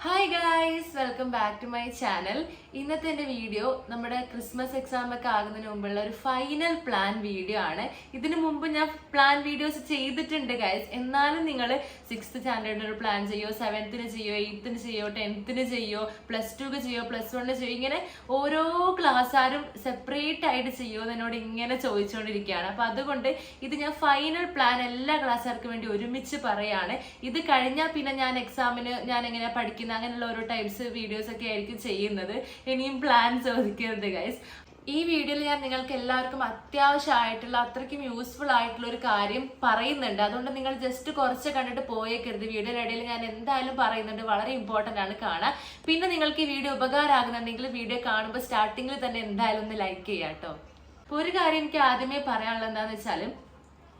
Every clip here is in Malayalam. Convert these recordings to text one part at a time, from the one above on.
Hi guys welcome back to my channel ഇന്നത്തെ എന്റെ വീഡിയോ നമ്മുടെ ക്രിസ്മസ് എക്സാം ഒക്കെ ആകുന്നതിന് മുമ്പുള്ള ഒരു ഫൈനൽ പ്ലാൻ വീഡിയോ ആണ്. ഇതിനു മുമ്പ് ഞാൻ പ്ലാൻ വീഡിയോസ് ചെയ്തിട്ടുണ്ട് ഗായ്സ് എന്നാലും നിങ്ങൾ സിക്സ്ത് സ്റ്റാൻഡേർഡിന് ഒരു പ്ലാൻ ചെയ്യോ സെവൻത്തിന് ചെയ്യോ എയ്ത്തിന് ചെയ്യോ ടെൻത്തിന് ചെയ്യോ പ്ലസ് ടുക്ക് ചെയ്യോ പ്ലസ് വണ്ണിന് ചെയ്യോ ഇങ്ങനെ ഓരോ ക്ലാസ്സാരും സെപ്പറേറ്റ് ആയിട്ട് ചെയ്യോ എന്ന് എന്നോട് ഇങ്ങനെ ചോദിച്ചുകൊണ്ടിരിക്കുകയാണ് അപ്പോൾ അതുകൊണ്ട് ഇത് ഞാൻ ഫൈനൽ പ്ലാൻ എല്ലാ ക്ലാസ്സുകാർക്കും വേണ്ടി ഒരുമിച്ച് പറയാണ്. ഇത് കഴിഞ്ഞാൽ പിന്നെ ഞാൻ എക്സാമിന് ഞാൻ എങ്ങനെ പഠിക്കുന്ന അങ്ങനെയുള്ള ഓരോ ടൈപ്സ് വീഡിയോസ് ഒക്കെ ആയിരിക്കും ചെയ്യുന്നത്. ഇനിയും പ്ലാൻ ചോദിക്കരുത് ഗൈസ് ഈ വീഡിയോയിൽ ഞാൻ നിങ്ങൾക്ക് എല്ലാവർക്കും അത്യാവശ്യമായിട്ടുള്ള അത്രയ്ക്കും യൂസ്ഫുൾ ആയിട്ടുള്ള ഒരു കാര്യം പറയുന്നുണ്ട്. അതുകൊണ്ട് നിങ്ങൾ ജസ്റ്റ് കുറച്ച് കണ്ടിട്ട് പോയേക്കരുത്. വീഡിയോയുടെ ഇടയിൽ ഞാൻ എന്തായാലും പറയുന്നുണ്ട്. വളരെ ഇമ്പോർട്ടന്റ് ആണ് കാണാൻ. പിന്നെ നിങ്ങൾക്ക് ഈ വീഡിയോ ഉപകാരമാകുന്നുണ്ടെങ്കിൽ വീഡിയോ കാണുമ്പോൾ സ്റ്റാർട്ടിങ്ങിൽ തന്നെ എന്തായാലും ഒന്ന് ലൈക്ക് ചെയ്യാം കേട്ടോ ഒരു കാര്യം എനിക്ക് ആദ്യമേ പറയാനുള്ളത് എന്താണെന്ന് വെച്ചാൽ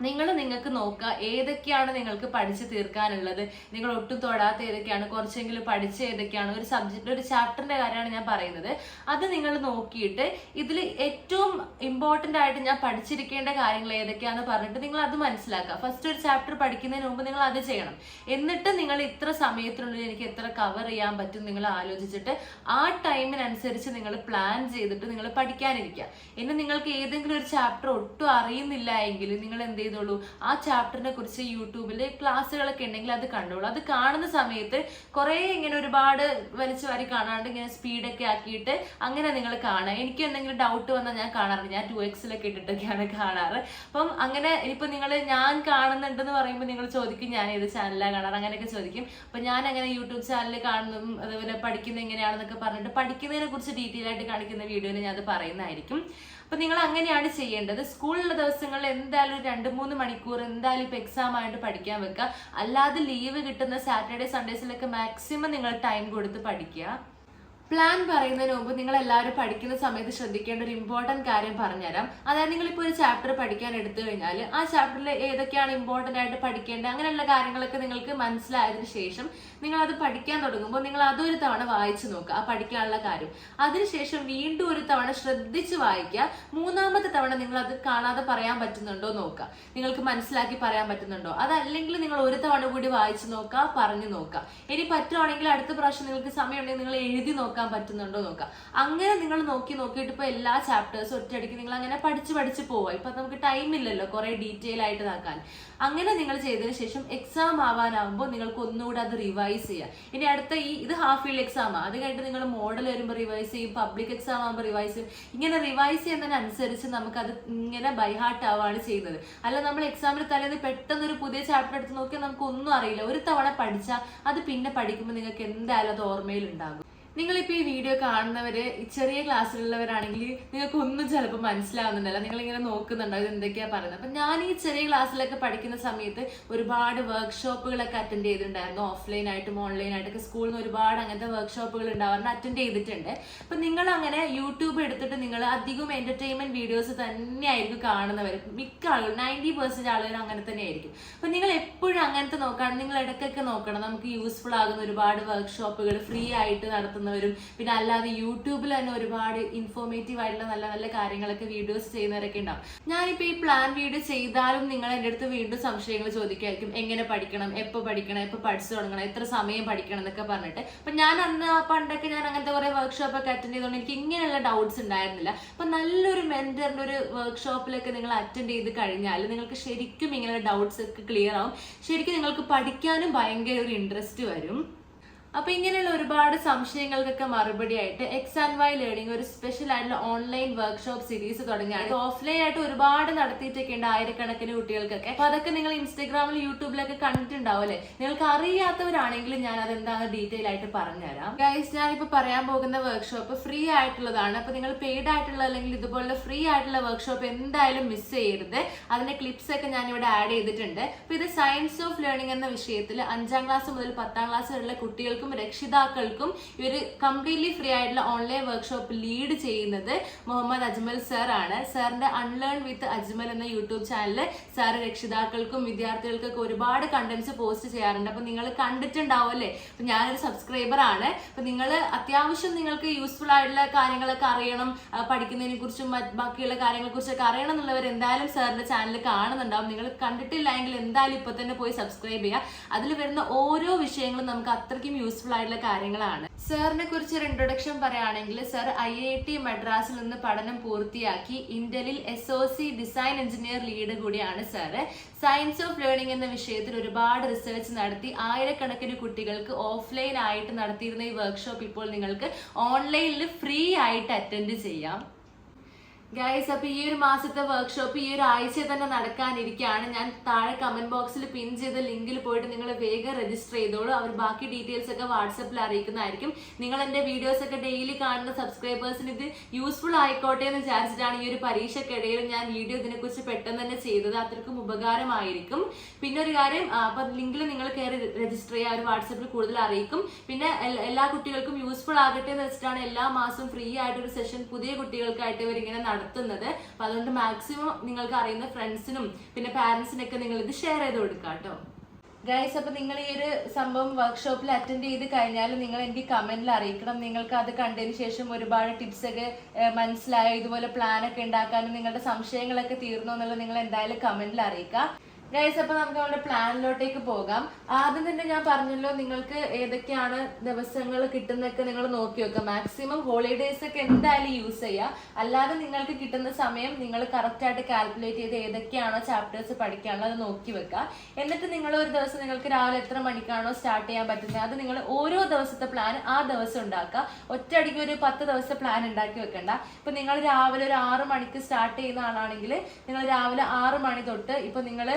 നിങ്ങൾ നിങ്ങൾക്ക് നോക്കുക ഏതൊക്കെയാണ് നിങ്ങൾക്ക് പഠിച്ചു തീർക്കാനുള്ളത്. നിങ്ങൾ ഒട്ടും തൊടാത്ത ഏതൊക്കെയാണ് കുറച്ചെങ്കിലും പഠിച്ച ഏതൊക്കെയാണ് ഒരു സബ്ജക്റ്റ് ഒരു ചാപ്റ്ററിന്റെ കാര്യമാണ് ഞാൻ പറയുന്നത്. അത് നിങ്ങൾ നോക്കിയിട്ട് ഇതിൽ ഏറ്റവും ഇമ്പോർട്ടന്റ് ആയിട്ട് ഞാൻ പഠിച്ചിരിക്കേണ്ട കാര്യങ്ങൾ ഏതൊക്കെയാണെന്ന് പറഞ്ഞിട്ട് നിങ്ങൾ അത് മനസ്സിലാക്കുക. ഫസ്റ്റ് ഒരു ചാപ്റ്റർ പഠിക്കുന്നതിന് മുമ്പ് നിങ്ങൾ അത് ചെയ്യണം. എന്നിട്ട് നിങ്ങൾ ഇത്ര സമയത്തിനുള്ളിൽ എനിക്ക് എത്ര കവർ ചെയ്യാൻ പറ്റും നിങ്ങൾ ആലോചിച്ചിട്ട് ആ ടൈമിനനുസരിച്ച് നിങ്ങൾ പ്ലാൻ ചെയ്തിട്ട് നിങ്ങൾ പഠിക്കാനിരിക്കുക. ഇനി നിങ്ങൾക്ക് ഏതെങ്കിലും ഒരു ചാപ്റ്റർ ഒട്ടും അറിയുന്നില്ല എങ്കിൽ നിങ്ങൾ എന്ത് ചെയ്തോളൂ ആ ചാപ്റ്ററിനെ കുറിച്ച് യൂട്യൂബിൽ ക്ലാസ്സുകളൊക്കെ ഉണ്ടെങ്കിൽ അത് കണ്ടോളൂ. അത് കാണുന്ന സമയത്ത് കുറേ ഇങ്ങനെ ഒരുപാട് വലിച്ചു വാരി കാണാണ്ട് ഇങ്ങനെ സ്പീഡൊക്കെ ആക്കിയിട്ട് അങ്ങനെ നിങ്ങൾ കാണുക. എനിക്ക് എന്തെങ്കിലും ഡൗട്ട് വന്നാൽ ഞാൻ കാണാറുണ്ട് ഞാൻ ടു എക്സിലൊക്കെ ഇട്ടിട്ടൊക്കെയാണ് കാണാറ്. അപ്പം അങ്ങനെ ഇനിയിപ്പോൾ നിങ്ങൾ ഞാൻ കാണുന്നുണ്ടെന്ന് പറയുമ്പോൾ നിങ്ങൾ ചോദിക്കും ഞാൻ ഏത് ചാനലാണ് കാണാറ്? അങ്ങനെയൊക്കെ ചോദിക്കും. അപ്പം ഞാൻ അങ്ങനെ യൂട്യൂബ് ചാനലിൽ കാണുന്നതും അതുപോലെ പഠിക്കുന്നത് എങ്ങനെയാണെന്നൊക്കെ പറഞ്ഞിട്ട് പഠിക്കുന്നതിനെ കുറിച്ച് ഡീറ്റെയിൽ ആയിട്ട് കാണിക്കുന്ന വീഡിയോയിൽ ഞാൻ അത് പറയുന്നതായിരിക്കും. അപ്പൊ നിങ്ങൾ അങ്ങനെയാണ് ചെയ്യേണ്ടത്. സ്കൂളിലെ ദിവസങ്ങളിൽ എന്തായാലും ഒരു രണ്ട് മൂന്ന് മണിക്കൂർ എന്തായാലും ഇപ്പൊ എക്സാം ആയിട്ട് പഠിക്കാൻ വെക്കുക. അല്ലാതെ ലീവ് കിട്ടുന്ന സാറ്റർഡേ സൺഡേസിലൊക്കെ മാക്സിമം നിങ്ങൾ ടൈം കൊടുത്ത് പഠിക്കുക. പ്ലാൻ പറയുന്നതിന് മുമ്പ് നിങ്ങൾ എല്ലാവരും പഠിക്കുന്ന സമയത്ത് ശ്രദ്ധിക്കേണ്ട ഒരു ഇമ്പോർട്ടന്റ് കാര്യം പറഞ്ഞുതരാം. അതായത് നിങ്ങളിപ്പോൾ ഒരു ചാപ്റ്റർ പഠിക്കാൻ എടുത്തു കഴിഞ്ഞാൽ ആ ചാപ്റ്ററിൽ ഏതൊക്കെയാണ് ഇമ്പോർട്ടന്റ് ആയിട്ട് പഠിക്കേണ്ടത് അങ്ങനെയുള്ള കാര്യങ്ങളൊക്കെ നിങ്ങൾക്ക് മനസ്സിലായതിനു ശേഷം നിങ്ങൾ അത് പഠിക്കാൻ തുടങ്ങുമ്പോൾ നിങ്ങൾ അതൊരു തവണ വായിച്ചു നോക്കുക ആ പഠിക്കാനുള്ള കാര്യം. അതിനുശേഷം വീണ്ടും ഒരു തവണ ശ്രദ്ധിച്ച് വായിക്കുക. മൂന്നാമത്തെ തവണ നിങ്ങൾ അത് കാണാതെ പറയാൻ പറ്റുന്നുണ്ടോ നോക്കുക. നിങ്ങൾക്ക് മനസ്സിലാക്കി പറയാൻ പറ്റുന്നുണ്ടോ? അതല്ലെങ്കിൽ നിങ്ങൾ ഒരു തവണ കൂടി വായിച്ചു നോക്കുക പറഞ്ഞു നോക്കുക. ഇനി പറ്റുവാണെങ്കിൽ അടുത്ത പ്രാവശ്യം നിങ്ങൾക്ക് സമയമുണ്ടെങ്കിൽ നിങ്ങൾ എഴുതി നോക്കാൻ പറ്റുന്നുണ്ടോ നോക്കുക അങ്ങനെ നിങ്ങൾ നോക്കി നോക്കിയിട്ട് ഇപ്പോൾ എല്ലാ ചാപ്റ്റേഴ്സും ഒറ്റയടിക്ക് നിങ്ങൾ അങ്ങനെ പഠിച്ച് പഠിച്ച് പോവുക ഇപ്പം നമുക്ക് ടൈം ഇല്ലല്ലോ കുറേ ഡീറ്റെയിൽ ആയിട്ട് നോക്കാൻ. അങ്ങനെ നിങ്ങൾ ചെയ്തതിന് ശേഷം എക്സാം ആവാനാവുമ്പോൾ നിങ്ങൾക്ക് ഒന്നുകൂടെ അത് റിവൈസ് ചെയ്യുക ഇനി അടുത്ത ഈ ഇത് ഹാഫ് ഇയർ എക്സാം അത് കഴിഞ്ഞിട്ട് നിങ്ങൾ മോഡൽ വരുമ്പോൾ റിവൈസ് ചെയ്യും പബ്ലിക് എക്സാം ആകുമ്പോൾ റിവൈസ് ചെയ്യും. ഇങ്ങനെ റിവൈസ് ചെയ്യുന്നതിനനുസരിച്ച് നമുക്കത് ഇങ്ങനെ ബൈഹാർട്ട് ആവുകയാണ് ചെയ്യുന്നത്. അല്ല നമ്മൾ എക്സാമിന് തലേന്ന് പെട്ടെന്ന് ഒരു പുതിയ ചാപ്റ്റർ എടുത്ത് നോക്കിയാൽ നമുക്ക് ഒന്നും അറിയില്ല. ഒരു തവണ പഠിച്ചാൽ അത് പിന്നെ പഠിക്കുമ്പോൾ നിങ്ങൾക്ക് എന്തായാലും അത് ഓർമ്മയിൽ ഉണ്ടാകും. നിങ്ങളിപ്പോൾ ഈ വീഡിയോ കാണുന്നവര് ചെറിയ ക്ലാസ്സിലുള്ളവരാണെങ്കിൽ നിങ്ങൾക്ക് ഒന്നും ചിലപ്പോൾ മനസ്സിലാവുന്നുണ്ടല്ല. നിങ്ങളിങ്ങനെ നോക്കുന്നുണ്ടാവും ഇത് എന്തൊക്കെയാ പറയുന്നത്? അപ്പം ഞാൻ ഈ ചെറിയ ക്ലാസ്സിലൊക്കെ പഠിക്കുന്ന സമയത്ത് ഒരുപാട് വർക്ക്ഷോപ്പുകളൊക്കെ അറ്റൻഡ് ചെയ്തിട്ടുണ്ടായിരുന്നു. ഓഫ്ലൈൻ ആയിട്ടും ഓൺലൈൻ ആയിട്ടൊക്കെ സ്കൂളിൽ നിന്ന് ഒരുപാട് അങ്ങനത്തെ വർക്ക്ഷോപ്പുകൾ ഉണ്ടാവാറുണ്ട്. അറ്റൻഡ് ചെയ്തിട്ടുണ്ട്. അപ്പം നിങ്ങൾ അങ്ങനെ യൂട്യൂബ് എടുത്തിട്ട് നിങ്ങൾ അധികം എന്റർടൈൻമെന്റ് വീഡിയോസ് തന്നെയായിരിക്കും കാണുന്നവർ മിക്ക ആളുകൾ നയന്റി പെർസെന്റ് ആളുകൾ അങ്ങനെ തന്നെ ആയിരിക്കും അപ്പം നിങ്ങൾ എപ്പോഴും അങ്ങനത്തെ നോക്കണം നിങ്ങൾ ഇടയ്ക്കൊക്കെ നോക്കണം. നമുക്ക് യൂസ്ഫുൾ ആകുന്ന ഒരുപാട് വർക്ക്ഷോപ്പുകൾ ഫ്രീ ആയിട്ട് നടത്തുന്നവരും പിന്നെ അല്ലാതെ യൂട്യൂബിൽ തന്നെ ഒരുപാട് ഇൻഫോർമേറ്റീവ് ആയിട്ടുള്ള നല്ല നല്ല കാര്യങ്ങളൊക്കെ വീഡിയോസ് ചെയ്യുന്നവരൊക്കെ ഉണ്ടാവും. ഞാനിപ്പോൾ ഈ പ്ലാൻ വീഡിയോ ചെയ്താലും നിങ്ങൾ എന്റെ അടുത്ത് വീണ്ടും സംശയങ്ങൾ ചോദിക്കായിരിക്കും. എങ്ങനെ പഠിക്കണം എപ്പോൾ പഠിക്കണം എപ്പോൾ പഠിച്ചു തുടങ്ങണം എത്ര സമയം പഠിക്കണം എന്നൊക്കെ പറഞ്ഞിട്ട്. അപ്പം ഞാൻ അന്ന് ആ പണ്ടൊക്കെ ഞാൻ അങ്ങനത്തെ കുറേ വർക്ക്ഷോപ്പ് ഒക്കെ അറ്റൻഡ് ചെയ്തുകൊണ്ട് എനിക്ക് ഇങ്ങനെയുള്ള ഡൗട്ട്സ് ഉണ്ടായിരുന്നില്ല. അപ്പം നല്ലൊരു മെന്ററിന്റെ ഒരു വർക്ക്ഷോപ്പിലൊക്കെ നിങ്ങൾ അറ്റൻഡ് ചെയ്ത് കഴിഞ്ഞാൽ നിങ്ങൾക്ക് ശരിക്കും ഇങ്ങനെയുള്ള ഡൗട്ട്സ് ഒക്കെ ക്ലിയർ ആവും. ശരിക്കും നിങ്ങൾക്ക് പഠിക്കാനും ഭയങ്കര ഒരു ഇൻട്രസ്റ്റ് വരും. അപ്പൊ ഇങ്ങനെയുള്ള ഒരുപാട് സംശയങ്ങൾക്കൊക്കെ മറുപടി ആയിട്ട് എക്സ് ആൻഡ് വൈ ലേണിംഗ് ഒരു സ്പെഷ്യൽ ആയിട്ടുള്ള ഓൺലൈൻ വർക്ക്ഷോപ്പ് സീരീസ് തുടങ്ങിയാണ് ഓഫ്ലൈൻ ആയിട്ട് ഒരുപാട് നടത്തിയിട്ടൊക്കെ ഉണ്ട് ആയിരക്കണക്കിന് കുട്ടികൾക്കൊക്കെ. അപ്പൊ അതൊക്കെ നിങ്ങൾ ഇൻസ്റ്റഗ്രാമിൽ യൂട്യൂബിലൊക്കെ കണ്ടിട്ടുണ്ടാവും അല്ലെ? നിങ്ങൾക്ക് അറിയാത്തവരാണെങ്കിൽ ഞാൻ അതെന്താന്ന് ഡീറ്റെയിൽ ആയിട്ട് പറഞ്ഞുതരാം. ഗൈസ് ഇപ്പോൾ പറയാൻ പോകുന്ന വർക്ക്ഷോപ്പ് ഫ്രീ ആയിട്ടുള്ളതാണ്. അപ്പൊ നിങ്ങൾ പെയ്ഡ് ആയിട്ടുള്ള അല്ലെങ്കിൽ ഇതുപോലുള്ള ഫ്രീ ആയിട്ടുള്ള വർക്ക്ഷോപ്പ് എന്തായാലും മിസ് ചെയ്യരുത്. അതിന്റെ ക്ലിപ്സ് ഒക്കെ ഞാൻ ഇവിടെ ആഡ് ചെയ്തിട്ടുണ്ട്. അപ്പൊ ഇത് സയൻസ് ഓഫ് ലേണിംഗ് എന്ന വിഷയത്തിൽ അഞ്ചാം ക്ലാസ് മുതൽ പത്താം ക്ലാസ് വരെയുള്ള കുട്ടികൾക്കും രക്ഷിതാക്കൾക്കും ഒരു കംപ്ലീറ്റ്ലി ഫ്രീ ആയിട്ടുള്ള ഓൺലൈൻ വർക്ക്ഷോപ്പ് ലീഡ് ചെയ്യുന്നത് മുഹമ്മദ് അജ്മൽ സാർ ആണ്. സാറിന്റെ അൺലേൺ വിത്ത് അജ്മൽ എന്ന യൂട്യൂബ് ചാനലിൽ സാർ രക്ഷിതാക്കൾക്കും വിദ്യാർത്ഥികൾക്കൊക്കെ ഒരുപാട് കണ്ടന്റ്സ് പോസ്റ്റ് ചെയ്യാറുണ്ട്. അപ്പൊ നിങ്ങൾ കണ്ടിട്ടുണ്ടാവും അല്ലേ? അപ്പൊ ഞാനൊരു സബ്സ്ക്രൈബർ ആണ്. അപ്പൊ നിങ്ങൾ അത്യാവശ്യം നിങ്ങൾക്ക് യൂസ്ഫുൾ ആയിട്ടുള്ള കാര്യങ്ങളൊക്കെ അറിയണം. പഠിക്കുന്നതിനെ കുറിച്ചും ബാക്കിയുള്ള കാര്യങ്ങളെ കുറിച്ചൊക്കെ അറിയണം എന്നുള്ളവർ എന്തായാലും സാറിന്റെ ചാനൽ കാണുന്നുണ്ടാവും. നിങ്ങൾ കണ്ടിട്ടില്ല എങ്കിൽ എന്തായാലും ഇപ്പൊ തന്നെ പോയി സബ്സ്ക്രൈബ് ചെയ്യുക. അതിൽ വരുന്ന ഓരോ വിഷയങ്ങളും നമുക്ക് അത്രയ്ക്കും യൂസ്ഫുൾ ആയിട്ടുള്ള കാര്യങ്ങളാണ്. സാറിനെ കുറിച്ച് ഒരു ഇൻട്രൊഡക്ഷൻ പറയുകയാണെങ്കിൽ സർ ഐ ഐ ടി മദ്രാസിൽ നിന്ന് പഠനം പൂർത്തിയാക്കി ഇന്റലിൽ S O C design engineer lead കൂടിയാണ് സാറ് സയൻസ് ഓഫ് ലേണിംഗ് എന്ന വിഷയത്തിൽ ഒരുപാട് റിസർച്ച് നടത്തി ആയിരക്കണക്കിന് കുട്ടികൾക്ക് ഓഫ്ലൈൻ ആയിട്ട് നടത്തിയിരുന്ന ഈ വർക്ക്ഷോപ്പ് ഇപ്പോൾ നിങ്ങൾക്ക് ഓൺലൈനിൽ ഫ്രീ ആയിട്ട് അറ്റൻഡ് ചെയ്യാം. ഗൈസ് അപ്പൊ ഈ ഒരു മാസത്തെ വർക്ക്ഷോപ്പ് ഈ ഒരു ആഴ്ച തന്നെ നടക്കാനിരിക്കുകയാണ്. ഞാൻ താഴെ കമന്റ് ബോക്സിൽ പിൻ ചെയ്ത ലിങ്കിൽ പോയിട്ട് നിങ്ങൾ വേഗം രജിസ്റ്റർ ചെയ്തോളൂ. അവർ ബാക്കി ഡീറ്റെയിൽസ് ഒക്കെ വാട്സപ്പിൽ അറിയിക്കുന്നതായിരിക്കും. നിങ്ങൾ എന്റെ വീഡിയോസ് ഒക്കെ ഡെയിലി കാണുന്ന സബ്സ്ക്രൈബേഴ്സിന് ഇത് യൂസ്ഫുൾ ആയിക്കോട്ടെ എന്ന് വിചാരിച്ചിട്ടാണ് ഈ ഒരു പരീക്ഷക്കിടയിൽ ഞാൻ വീഡിയോ ഇതിനെക്കുറിച്ച് പെട്ടെന്ന് തന്നെ ചെയ്തത്. അത്രക്കും ഉപകാരമായിരിക്കും. പിന്നെ ഒരു കാര്യം അപ്പൊ ലിങ്കിൽ നിങ്ങൾ കയറി രജിസ്റ്റർ ചെയ്യുക. അവർ വാട്സപ്പിൽ കൂടുതൽ അറിയിക്കും. പിന്നെ എല്ലാ കുട്ടികൾക്കും യൂസ്ഫുൾ ആകട്ടെ എന്ന് വെച്ചിട്ടാണ് എല്ലാ മാസവും ഫ്രീ ആയിട്ട് ഒരു സെഷൻ പുതിയ കുട്ടികൾക്കായിട്ട് ഇവരിങ്ങനെ ഇങ്ങനെ നടത്തുന്നത്. അപ്പൊ അതുകൊണ്ട് മാക്സിമം നിങ്ങൾക്ക് അറിയുന്ന ഫ്രണ്ട്സിനും പിന്നെ പാരന്റ്സിനൊക്കെ നിങ്ങൾ ഇത് ഷെയർ ചെയ്ത് കൊടുക്കുക കേട്ടോ ഗൈസ് അപ്പൊ നിങ്ങൾ ഈ ഒരു സംഭവം വർക്ക്ഷോപ്പിൽ അറ്റൻഡ് ചെയ്ത് കഴിഞ്ഞാൽ നിങ്ങൾ എനിക്ക് കമന്റിൽ അറിയിക്കണം. നിങ്ങൾക്ക് അത് കണ്ടതിന് ശേഷം ഒരുപാട് ടിപ്സ് ഒക്കെ മനസ്സിലായോ? ഇതുപോലെ പ്ലാൻ ഒക്കെ ഉണ്ടാക്കാനും നിങ്ങളുടെ സംശയങ്ങളൊക്കെ തീർന്നു എന്നുള്ളത് നിങ്ങൾ എന്തായാലും കമന്റിൽ അറിയിക്കുക ഗൈസ് അപ്പൊ നമുക്ക് നമ്മുടെ പ്ലാനിലോട്ടേക്ക് പോകാം. ആദ്യം തന്നെ ഞാൻ പറഞ്ഞല്ലോ നിങ്ങൾക്ക് ഏതൊക്കെയാണ് ദിവസങ്ങൾ കിട്ടുന്നൊക്കെ നിങ്ങൾ നോക്കി വെക്കുക. മാക്സിമം ഹോളിഡേയ്സ് ഒക്കെ എന്തായാലും യൂസ് ചെയ്യുക. അല്ലാതെ നിങ്ങൾക്ക് കിട്ടുന്ന സമയം നിങ്ങൾ കറക്റ്റ് ആയിട്ട് കാൽക്കുലേറ്റ് ചെയ്ത് ഏതൊക്കെയാണോ ചാപ്റ്റേഴ്സ് പഠിക്കാനുള്ളത് നോക്കി വെക്കുക. എന്നിട്ട് നിങ്ങൾ ഒരു ദിവസം നിങ്ങൾക്ക് രാവിലെ എത്ര മണിക്കാണോ സ്റ്റാർട്ട് ചെയ്യാൻ പറ്റുന്നത് അത് നിങ്ങൾ ഓരോ ദിവസത്തെ പ്ലാൻ ആ ദിവസം ഉണ്ടാക്കുക. ഒറ്റയടിക്ക് ഒരു പത്ത് ദിവസത്തെ പ്ലാൻ ഉണ്ടാക്കി വെക്കണ്ട. ഇപ്പൊ നിങ്ങൾ രാവിലെ ഒരു ആറ് മണിക്ക് സ്റ്റാർട്ട് ചെയ്യുന്ന ആളാണെങ്കിൽ നിങ്ങൾ രാവിലെ ആറ് മണി തൊട്ട് ഇപ്പൊ നിങ്ങൾ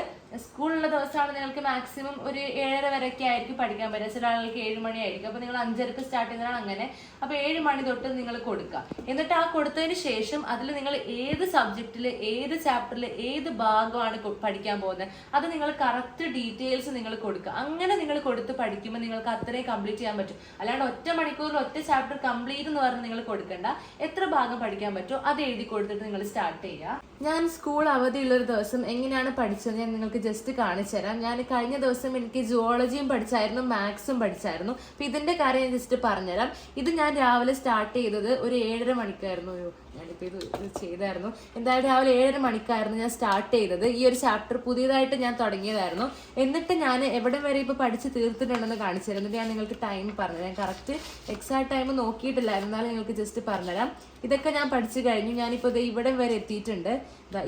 സ്കൂളുള്ള ദിവസമാണ് നിങ്ങൾക്ക് മാക്സിമം ഒരു ഏഴര വരെയൊക്കെ ആയിരിക്കും പഠിക്കാൻ പറ്റുക. ചില ആളുകൾക്ക് ഏഴ് മണിയായിരിക്കും അപ്പൊ നിങ്ങൾ അഞ്ചരക്ക് സ്റ്റാർട്ട് ചെയ്യുന്നതാണ് അങ്ങനെ. അപ്പോൾ ഏഴ് മണി തൊട്ട് നിങ്ങൾ കൊടുക്കുക. എന്നിട്ട് ആ കൊടുത്തതിന് ശേഷം അതിൽ നിങ്ങൾ ഏത് സബ്ജക്റ്റിൽ ഏത് ചാപ്റ്ററിൽ ഏത് ഭാഗമാണ് പഠിക്കാൻ പോകുന്നത് അത് നിങ്ങൾ കറക്റ്റ് ഡീറ്റെയിൽസ് നിങ്ങൾ കൊടുക്കുക. അങ്ങനെ നിങ്ങൾ കൊടുത്ത് പഠിക്കുമ്പോൾ നിങ്ങൾക്ക് അത്രയും കംപ്ലീറ്റ് ചെയ്യാൻ പറ്റും. അല്ലാണ്ട് ഒറ്റ മണിക്കൂറിൽ ഒറ്റ ചാപ്റ്റർ കംപ്ലീറ്റ് എന്ന് പറഞ്ഞ് നിങ്ങൾ കൊടുക്കണ്ട. എത്ര ഭാഗം പഠിക്കാൻ പറ്റുമോ അത് എഴുതി കൊടുത്തിട്ട് നിങ്ങൾ സ്റ്റാർട്ട് ചെയ്യുക. ഞാൻ സ്കൂൾ അവധിയുള്ള ഒരു ദിവസം എങ്ങനെയാണ് പഠിച്ചത് ഞാൻ നിങ്ങൾക്ക് ജസ്റ്റ് കാണിച്ചു തരാം. ഞാൻ കഴിഞ്ഞ ദിവസം എനിക്ക് ജുവോളജിയും പഠിച്ചായിരുന്നു മാത്സും പഠിച്ചായിരുന്നു. അപ്പൊ ഇതിന്റെ കാര്യം ഞാൻ ജസ്റ്റ് പറഞ്ഞുതരാം. ഇത് ഞാൻ രാവിലെ സ്റ്റാർട്ട് ചെയ്തത് ഒരു ഏഴര മണിക്കായിരുന്നു ഞാനിപ്പോൾ ഇത് ചെയ്തായിരുന്നു. എന്തായാലും രാവിലെ ഏഴര മണിക്കായിരുന്നു ഞാൻ സ്റ്റാർട്ട് ചെയ്തത്. ഈ ഒരു ചാപ്റ്റർ പുതിയതായിട്ട് ഞാൻ തുടങ്ങിയതായിരുന്നു. എന്നിട്ട് ഞാൻ എവിടെ വരെ ഇപ്പോൾ പഠിച്ച് തീർത്തിട്ടുണ്ടെന്ന് കാണിച്ചു തരാം. ഞാൻ നിങ്ങൾക്ക് ടൈം പറഞ്ഞു ഞാൻ കറക്റ്റ് എക്സാക്ട് ടൈം നോക്കിയിട്ടില്ല എന്നാലും നിങ്ങൾക്ക് ജസ്റ്റ് പറഞ്ഞുതരാം. ഇതൊക്കെ ഞാൻ പഠിച്ചു കഴിഞ്ഞു. ഞാനിപ്പോൾ ഇത് ഇവിടെ വരെ എത്തിയിട്ടുണ്ട്.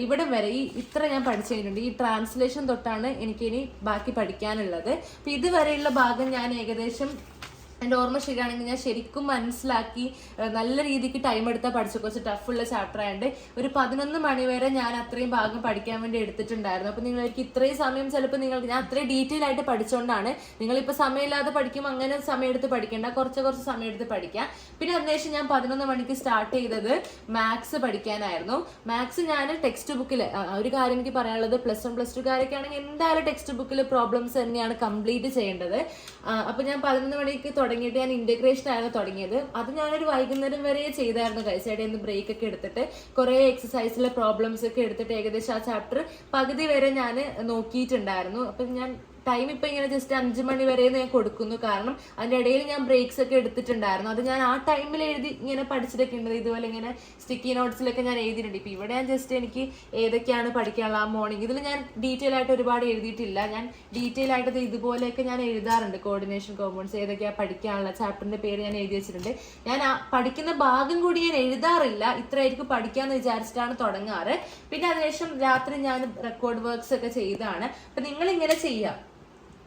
ഇവിടെ വരെ ഈ ഇത്ര ഞാൻ പഠിച്ചു കഴിഞ്ഞിട്ടുണ്ട്. ഈ ട്രാൻസ്ലേഷൻ തൊട്ടാണ് എനിക്കിനി ബാക്കി പഠിക്കാനുള്ളത്. അപ്പോൾ ഇതുവരെയുള്ള ഭാഗം ഞാൻ ഏകദേശം എന്റെ ഓർമ്മ ശരിയാണെങ്കിൽ ഞാൻ ശരിക്കും മനസ്സിലാക്കി നല്ല രീതിക്ക് ടൈം എടുത്താൽ പഠിച്ചു കുറച്ച് ടഫുള്ള ചാപ്റ്റർ ആയതുകൊണ്ട് ഒരു പതിനൊന്ന് മണി വരെ ഞാൻ അത്രയും ഭാഗം പഠിക്കാൻ വേണ്ടി എടുത്തിട്ടുണ്ടായിരുന്നു. അപ്പോൾ നിങ്ങൾക്ക് ഇത്രയും സമയം ചിലപ്പോൾ നിങ്ങൾക്ക് ഞാൻ അത്രയും ഡീറ്റെയിൽ ആയിട്ട് പഠിച്ചുകൊണ്ടാണ് നിങ്ങളിപ്പോൾ സമയമില്ലാതെ പഠിക്കുമ്പോൾ അങ്ങനെ സമയം എടുത്ത് പഠിക്കേണ്ട. കുറച്ച് കുറച്ച് സമയം എടുത്ത് പഠിക്കാം. പിന്നെ അതിനുശേഷം ഞാൻ പതിനൊന്ന് മണിക്ക് സ്റ്റാർട്ട് ചെയ്തത് മാത്സ് പഠിക്കാനായിരുന്നു. മാത്സ് ഞാൻ ടെക്സ്റ്റ് ബുക്കിൽ ഒരു കാര്യം എനിക്ക് പറയാനുള്ളത് പ്ലസ് വൺ പ്ലസ് ടു കാരൊക്കെ ആണെങ്കിൽ എന്തായാലും ടെക്സ്റ്റ് ബുക്കിൽ പ്രോബ്ലംസ് തന്നെയാണ് കംപ്ലീറ്റ് ചെയ്യേണ്ടത്. അപ്പോൾ ഞാൻ പതിനൊന്ന് മണിക്ക് തുടങ്ങിയിട്ട് ഞാൻ ഇന്റഗ്രേഷൻ ആയിരുന്നു തുടങ്ങിയത്. അത് ഞാനൊരു വൈകുന്നേരം വരെ ചെയ്തായിരുന്നു കൈസ് ഇടയിൽ നിന്ന് ബ്രേക്ക് ഒക്കെ എടുത്തിട്ട് കുറേ എക്സസൈസിലെ പ്രോബ്ലംസ് ഒക്കെ എടുത്തിട്ട് ഏകദേശം ആ ചാപ്റ്റർ പകുതി വരെ ഞാൻ നോക്കിയിട്ടുണ്ടായിരുന്നു. അപ്പം ഞാൻ ടൈം ഇപ്പൊ ഇങ്ങനെ ജസ്റ്റ് അഞ്ചു മണി വരെ ഞാൻ കൊടുക്കുന്നു. കാരണം അതിന്റെ ഇടയിൽ ഞാൻ ബ്രേക്സ് ഒക്കെ എടുത്തിട്ടുണ്ടായിരുന്നു. അത് ഞാൻ ആ ടൈമിൽ എഴുതി ഇങ്ങനെ പഠിച്ചിട്ടൊക്കെ ഉണ്ട്. ഇതുപോലെ ഇങ്ങനെ സ്റ്റിക്കി നോട്ട്സിലൊക്കെ ഞാൻ എഴുതിയിട്ടുണ്ട്. ഇപ്പൊ ഇവിടെ ഞാൻ ജസ്റ്റ് എനിക്ക് ഏതൊക്കെയാണ് പഠിക്കാനുള്ള ആ മോർണിംഗ് ഇതിൽ ഞാൻ ഡീറ്റെയിൽ ആയിട്ട് ഒരുപാട് എഴുതിയിട്ടില്ല. ഞാൻ ഡീറ്റെയിൽ ആയിട്ട് ഇതുപോലെയൊക്കെ ഞാൻ എഴുതാറുണ്ട്. കോർഡിനേഷൻ കോമ്പൗണ്ട്സ് ഏതൊക്കെയാണ് പഠിക്കാനുള്ള ചാപ്റ്ററിന്റെ പേര് ഞാൻ എഴുതി വെച്ചിട്ടുണ്ട്. ഞാൻ പഠിക്കുന്ന ഭാഗം കൂടി ഞാൻ എഴുതാറില്ല. ഇത്രയായിരിക്കും പഠിക്കാന്ന് വിചാരിച്ചിട്ടാണ് തുടങ്ങാറ്. പിന്നെ അതിനുശേഷം രാത്രി ഞാൻ റെക്കോർഡ് വർക്ക്സ് ഒക്കെ ചെയ്താണ്. അപ്പൊ നിങ്ങൾ ഇങ്ങനെ ചെയ്യാം.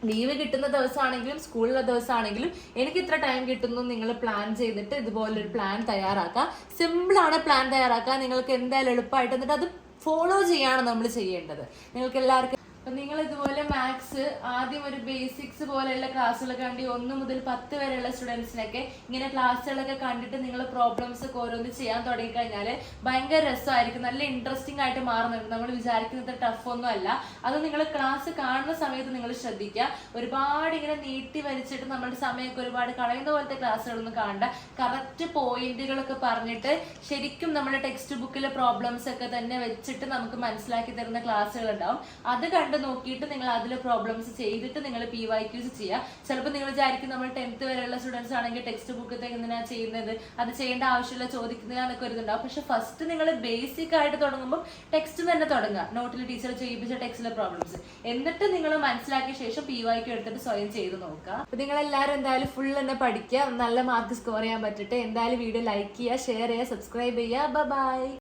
ലീവ് കിട്ടുന്ന ദിവസമാണെങ്കിലും സ്കൂളിലെ ദിവസമാണെങ്കിലും എനിക്ക് ഇത്ര ടൈം കിട്ടുന്നു നിങ്ങൾ പ്ലാൻ ചെയ്തിട്ട് ഇതുപോലൊരു പ്ലാൻ തയ്യാറാക്കുക. സിമ്പിളാണ് പ്ലാൻ തയ്യാറാക്കുക. നിങ്ങൾക്ക് എന്തായാലും എളുപ്പമായിട്ട് എന്നിട്ട് അത് ഫോളോ ചെയ്യാണ് നമ്മൾ ചെയ്യേണ്ടത്. നിങ്ങൾക്ക് എല്ലാവർക്കും അപ്പൊ നിങ്ങൾ ഇതുപോലെ മാത്സ് ആദ്യം ഒരു ബേസിക്സ് പോലെയുള്ള ക്ലാസ്സുകളൊക്കെ കണ്ടി ഒന്ന് മുതൽ പത്ത് വരെയുള്ള സ്റ്റുഡൻസിനൊക്കെ ഇങ്ങനെ ക്ലാസ്സുകളൊക്കെ കണ്ടിട്ട് നിങ്ങൾ പ്രോബ്ലംസ് ഒക്കെ ഓരോന്ന് ചെയ്യാൻ തുടങ്ങി കഴിഞ്ഞാൽ ഭയങ്കര രസമായിരിക്കും. നല്ല ഇൻട്രസ്റ്റിംഗ് ആയിട്ട് മാറുന്നുണ്ട്. നമ്മൾ വിചാരിക്കുന്നത് ടഫൊന്നും അല്ല. അത് നിങ്ങൾ ക്ലാസ് കാണുന്ന സമയത്ത് നിങ്ങൾ ശ്രദ്ധിക്കുക. ഒരുപാട് ഇങ്ങനെ നീട്ടി വലിച്ചിട്ട് നമ്മുടെ സമയമൊക്കെ ഒരുപാട് കളയുന്ന പോലത്തെ ക്ലാസ്സുകളൊന്നും കാണണ്ട. കറക്റ്റ് പോയിന്റുകളൊക്കെ പറഞ്ഞിട്ട് ശരിക്കും നമ്മുടെ ടെക്സ്റ്റ് ബുക്കിലെ പ്രോബ്ലംസ് ഒക്കെ തന്നെ വെച്ചിട്ട് നമുക്ക് മനസ്സിലാക്കി തരുന്ന ക്ലാസ്സുകൾ ഉണ്ടാവും അത് കണ്ട് കണ്ട് നോക്കിയിട്ട് നിങ്ങൾ അതിൽ പ്രോബ്ലംസ് ചെയ്തിട്ട് നിങ്ങൾ പി വൈ ക്യൂസ് ചെയ്യുക ചിലപ്പോൾ നിങ്ങൾ വിചാരിക്കും നമ്മൾ ടെൻത്ത് വരെയുള്ള സ്റ്റുഡൻസ് ആണെങ്കിൽ ടെക്സ്റ്റ് ബുക്ക് എന്തിനാ ചെയ്യുന്നത്? അത് ചെയ്യേണ്ട ആവശ്യമില്ല ചോദിക്കുന്ന എന്നൊക്കെ ഒരു ഇതുണ്ടാവും. പക്ഷെ ഫസ്റ്റ് നിങ്ങൾ ബേസിക് ആയിട്ട് തുടങ്ങുമ്പോൾ ടെക്സ്റ്റ് തന്നെ തുടങ്ങുക. നോട്ടിൽ ടീച്ചർ ചെയ്യിപ്പിച്ച ടെക്സ്റ്റിലെ പ്രോബ്ലംസ് എന്നിട്ട് നിങ്ങൾ മനസ്സിലാക്കിയ ശേഷം പി വൈ ക്യൂ എടുത്തിട്ട് സ്വയം ചെയ്ത് നോക്കുക. അപ്പൊ നിങ്ങൾ എല്ലാവരും എന്തായാലും ഫുൾ തന്നെ പഠിക്കുക. നല്ല മാർക്ക് സ്കോർ ചെയ്യാൻ പറ്റട്ടെ. എന്തായാലും വീഡിയോ ലൈക്ക് ചെയ്യുക ഷെയർ ചെയ്യുക സബ്സ്ക്രൈബ് ചെയ്യുക. ബൈ